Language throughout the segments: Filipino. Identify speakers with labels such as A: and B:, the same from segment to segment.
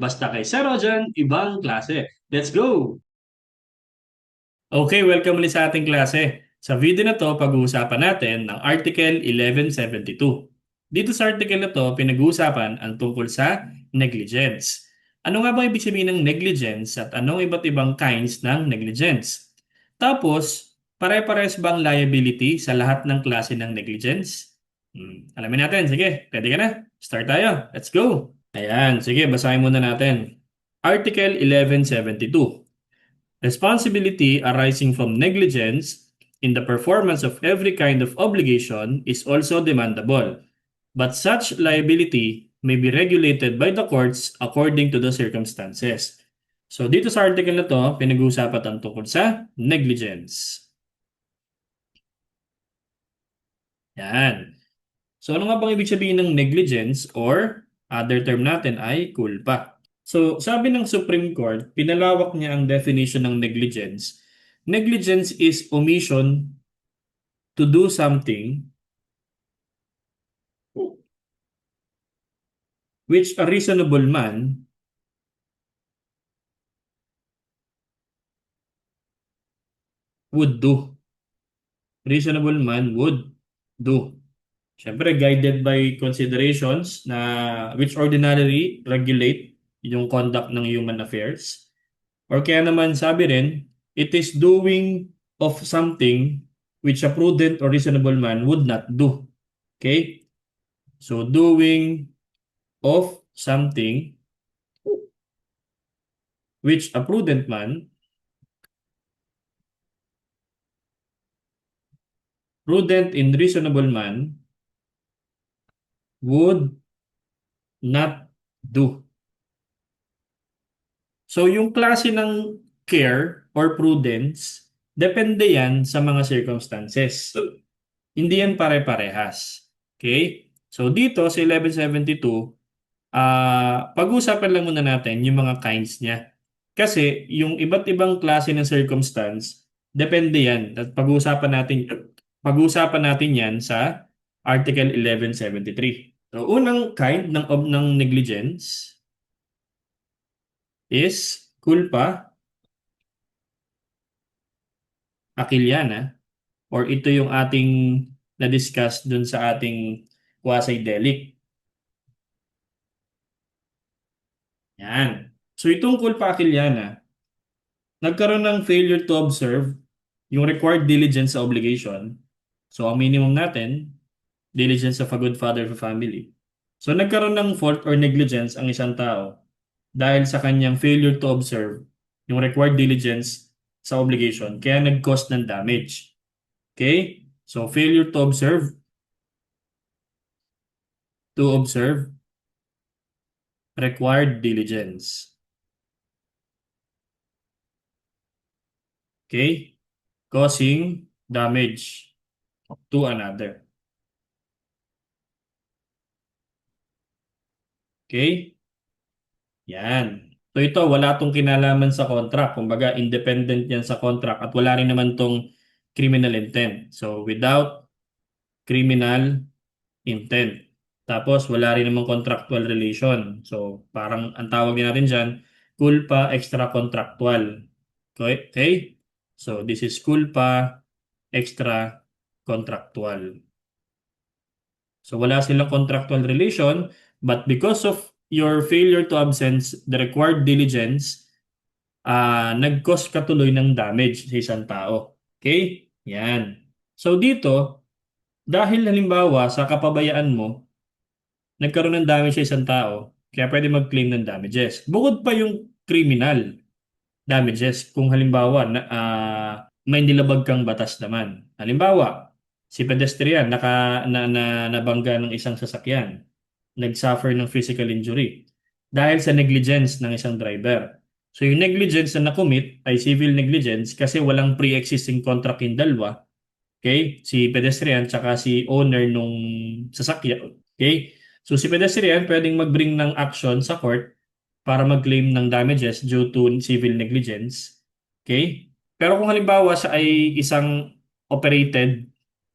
A: Basta kay Sir Rojan, ibang klase. Let's go! Okay, welcome ulit sa ating klase. Sa video na to, pag-uusapan natin ng Article 1172. Dito sa article na to, pinag-uusapan ang tungkol sa negligence. Ano nga ba ibig sabihin ng negligence at anong iba't ibang kinds ng negligence? Tapos, pare-pares bang liability sa lahat ng klase ng negligence? Hmm, alamin natin. Sige, pwede ka na. Start tayo. Let's go! Ayan, sige, basahin muna natin. Article 1172. Responsibility arising from negligence in the performance of every kind of obligation is also demandable, but such liability may be regulated by the courts according to the circumstances. So dito sa article na to, pinag-uusapan ang tungkol sa negligence. Yan. So ano nga bang ibig sabihin ng negligence or other term natin ay culpa? So, sabi ng Supreme Court, pinalawak niya ang definition ng negligence. Negligence is omission to do something which a reasonable man would do. Reasonable man would do. Siyempre, guided by considerations na which ordinarily regulate yung conduct ng human affairs. Or kaya naman sabi rin, it is doing of something which a prudent or reasonable man would not do. Okay? So, doing of something which a prudent man prudent and reasonable man would not do. So, yung klase ng care or prudence, depende yan sa mga circumstances. Hindi yan pare-parehas. Okay? So, dito sa 1172, ah pag-usapan lang muna natin yung mga kinds niya. Kasi, yung iba't ibang klase ng circumstance, depende yan. At pag-usapan natin, pag-usapan natin yan sa Article 1173. So, unang kind ng, of, ng negligence is culpa aquiliana or ito yung ating na-discuss dun sa ating quasi-delict. Yan. So, itong culpa aquiliana, nagkaroon ng failure to observe yung required diligence sa obligation. So, ang minimum natin, diligence of a good father of a family. So, nagkaroon ng fault or negligence ang isang tao dahil sa kanyang failure to observe yung required diligence sa obligation, kaya nag-cause ng damage. Okay? So, failure to observe to observe required diligence. Okay? Causing damage to another. Okay? Yan. So ito, wala tong kinalaman sa contract. Kumbaga, independent yan sa contract at wala rin naman tong criminal intent. So without criminal intent. Tapos wala rin namang contractual relation. So parang ang tawag din natin dyan, culpa extra contractual. Okay? okay? So this is culpa extra contractual. So wala silang contractual relation but because of your failure to absence the required diligence, uh, nag-cause ka tuloy ng damage sa isang tao. Okay? Yan. So dito, dahil halimbawa sa kapabayaan mo, nagkaroon ng damage sa isang tao, kaya pwede mag-claim ng damages. Bukod pa yung criminal damages kung halimbawa na, uh, may nilabag kang batas naman. Halimbawa, si pedestrian naka na, na nabangga ng isang sasakyan nagsuffer ng physical injury dahil sa negligence ng isang driver. So yung negligence na nakomit ay civil negligence kasi walang pre-existing contract in dalawa. Okay? Si pedestrian tsaka si owner nung sasakyan. Okay? So si pedestrian pwedeng mag-bring ng action sa court para mag-claim ng damages due to civil negligence. Okay? Pero kung halimbawa siya ay isang operated,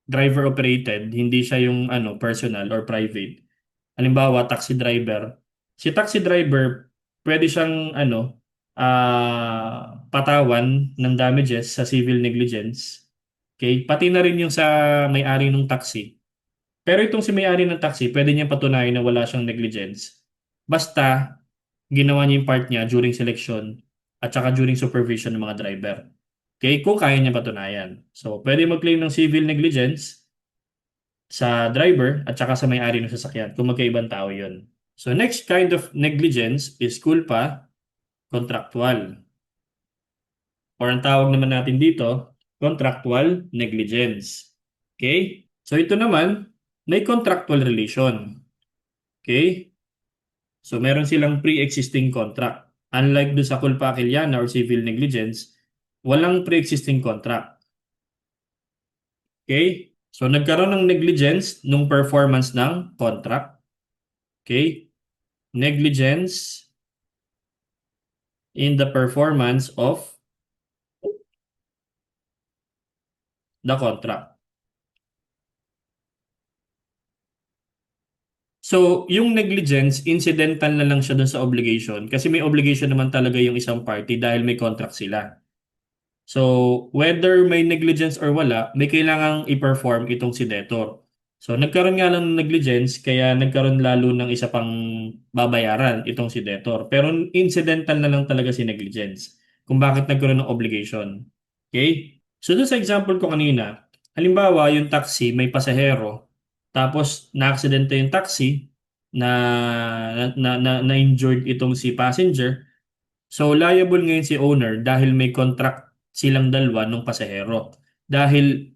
A: driver operated, hindi siya yung ano personal or private, halimbawa taxi driver, si taxi driver pwede siyang ano, ah, patawan ng damages sa civil negligence. Okay? Pati na rin yung sa may-ari ng taxi. Pero itong si may-ari ng taxi, pwede niya patunayan na wala siyang negligence. Basta, ginawa niya yung part niya during selection at saka during supervision ng mga driver. Okay? Kung kaya niya patunayan. So, pwede mag-claim ng civil negligence sa driver at saka sa may-ari ng sasakyan kung magkaibang tao yun. So, next kind of negligence is culpa contractual. Or ang tawag naman natin dito, contractual negligence. Okay? So, ito naman, may contractual relation. Okay? So, meron silang pre-existing contract. Unlike do sa culpa aquiliana or civil negligence, walang pre-existing contract. Okay? So, nagkaroon ng negligence nung performance ng contract. Okay? Negligence in the performance of the contract. So, yung negligence, incidental na lang siya dun sa obligation kasi may obligation naman talaga yung isang party dahil may contract sila. So, whether may negligence or wala, may kailangang i-perform itong si debtor. So, nagkaroon nga ng negligence kaya nagkaroon lalo ng isa pang babayaran itong si debtor. Pero incidental na lang talaga si negligence kung bakit nagkaroon ng obligation. Okay? So, dun sa example ko kanina, halimbawa yung taxi may pasahero tapos na-aksidente yung taxi na na, na, na injured itong si passenger. So liable ngayon si owner dahil may contract silang dalawa ng pasahero. Dahil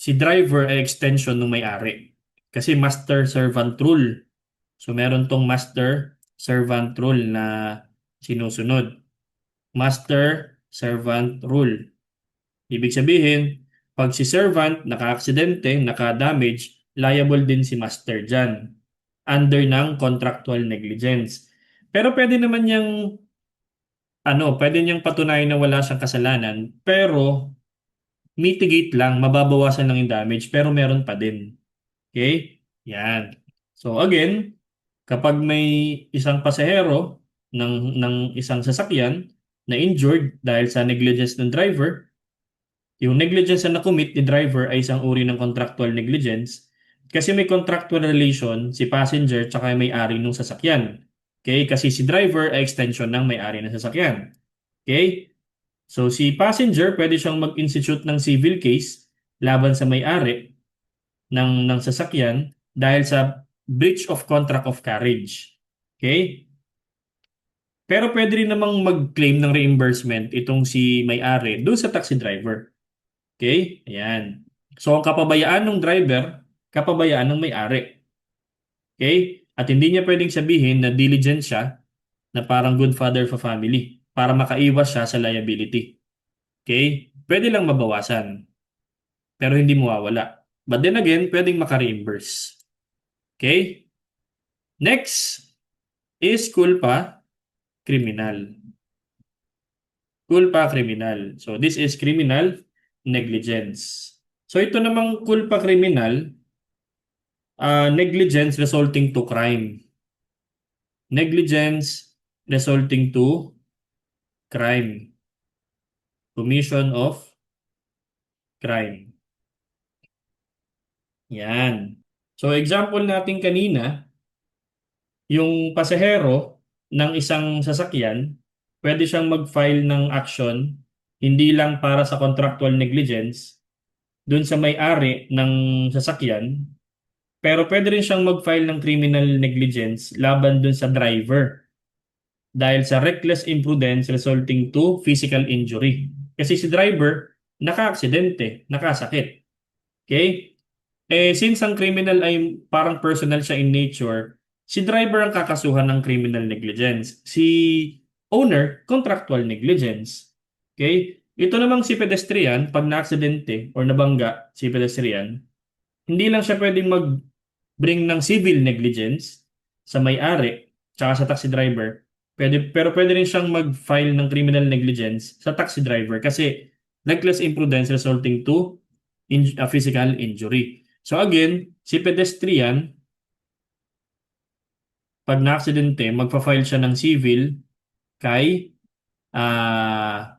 A: si driver ay extension ng may-ari. Kasi master servant rule. So meron tong master servant rule na sinusunod. Master servant rule. Ibig sabihin, pag si servant naka-aksidente, naka-damage, liable din si master dyan under ng contractual negligence. Pero pwede naman niyang ano, pwede niyang patunayan na wala siyang kasalanan, pero mitigate lang, mababawasan lang yung damage, pero meron pa din. Okay? Yan. So again, kapag may isang pasahero ng, ng isang sasakyan na injured dahil sa negligence ng driver, yung negligence na na-commit ni driver ay isang uri ng contractual negligence, kasi may contractual relation si passenger tsaka may-ari ng sasakyan. Okay? Kasi si driver ay extension ng may-ari ng sasakyan. Okay? So si passenger pwede siyang mag-institute ng civil case laban sa may-ari ng ng sasakyan dahil sa breach of contract of carriage. Okay? Pero pwede rin namang mag-claim ng reimbursement itong si may-ari doon sa taxi driver. Okay? Ayan. So ang kapabayaan ng driver kapabayaan ng may-ari. Okay? At hindi niya pwedeng sabihin na diligent siya na parang good father for family para makaiwas siya sa liability. Okay? Pwede lang mabawasan. Pero hindi mawawala. But then again, pwedeng maka-reimburse. Okay? Next is culpa criminal. Culpa criminal. So this is criminal negligence. So ito namang culpa criminal, uh, negligence resulting to crime. Negligence resulting to crime. Commission of crime. Yan. So example natin kanina, yung pasahero ng isang sasakyan, pwede siyang mag-file ng action hindi lang para sa contractual negligence dun sa may-ari ng sasakyan pero pwede rin siyang mag-file ng criminal negligence laban dun sa driver dahil sa reckless imprudence resulting to physical injury. Kasi si driver, naka-aksidente, nakasakit. Okay? Eh, since ang criminal ay parang personal siya in nature, si driver ang kakasuhan ng criminal negligence. Si owner, contractual negligence. Okay? Ito namang si pedestrian, pag na-aksidente or nabangga si pedestrian, hindi lang siya pwedeng mag bring ng civil negligence sa may-ari tsaka sa taxi driver. Pwede, pero pwede rin siyang mag-file ng criminal negligence sa taxi driver kasi reckless imprudence resulting to in, uh, physical injury. So again, si pedestrian, pag na-aksidente, magpa-file siya ng civil kay ah,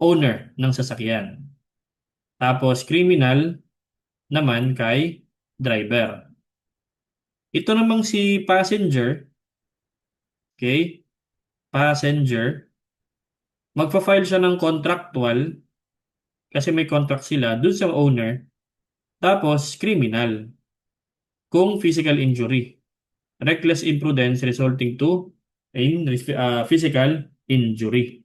A: owner ng sasakyan. Tapos criminal naman kay driver. Ito namang si passenger, okay? Passenger, magfa-file siya ng contractual kasi may contract sila dun sa owner. Tapos criminal kung physical injury. Reckless imprudence resulting to in uh, physical injury.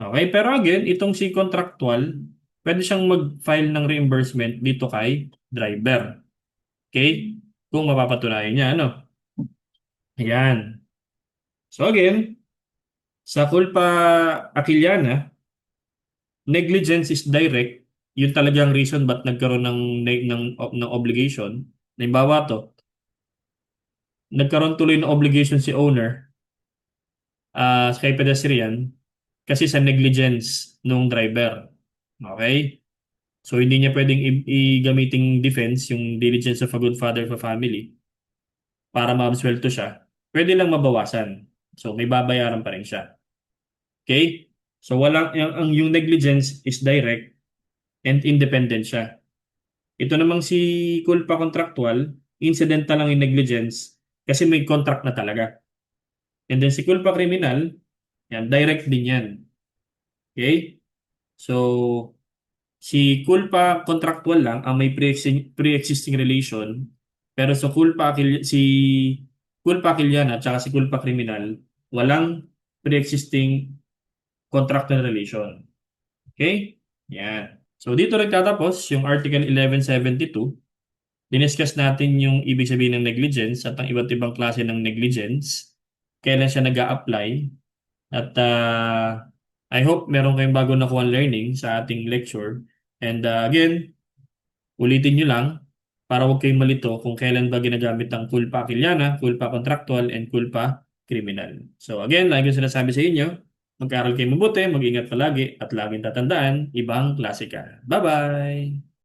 A: Okay, pero again, itong si contractual, pwede siyang mag-file ng reimbursement dito kay driver. Okay? Kung mapapatunayan niya, ano? Ayan. So again, sa culpa Aquiliana, negligence is direct. Yun talagang reason ba't nagkaroon ng, ng, ng obligation. Halimbawa to, nagkaroon tuloy ng obligation si owner uh, kay pedestrian kasi sa negligence nung driver. Okay? So, hindi niya pwedeng i-gamiting defense yung diligence of a good father for family para ma-absuelto siya. Pwede lang mabawasan. So, may babayaran pa rin siya. Okay? So, walang, yung, ang, yung negligence is direct and independent siya. Ito namang si culpa contractual, incidental lang yung negligence kasi may contract na talaga. And then si culpa criminal, yan, direct din yan. Okay? So, Si culpa contractual lang ang may pre-existing, relation, pero sa culpa si culpa Aquiliana at si culpa criminal, walang pre-existing contractual relation. Okay? Yan. So dito nagtatapos yung Article 1172. Diniscuss natin yung ibig sabihin ng negligence at ang iba't ibang klase ng negligence. Kailan siya nag apply At uh, I hope meron kayong bago nakuha learning sa ating lecture. And uh, again, ulitin nyo lang para huwag kayong malito kung kailan ba ginagamit ang culpa aquiliana, culpa contractual, and culpa criminal. So again, lagi ko sinasabi sa inyo, mag-aaral kayo mabuti, mag-ingat palagi, at laging tatandaan, ibang klase ka. Bye-bye!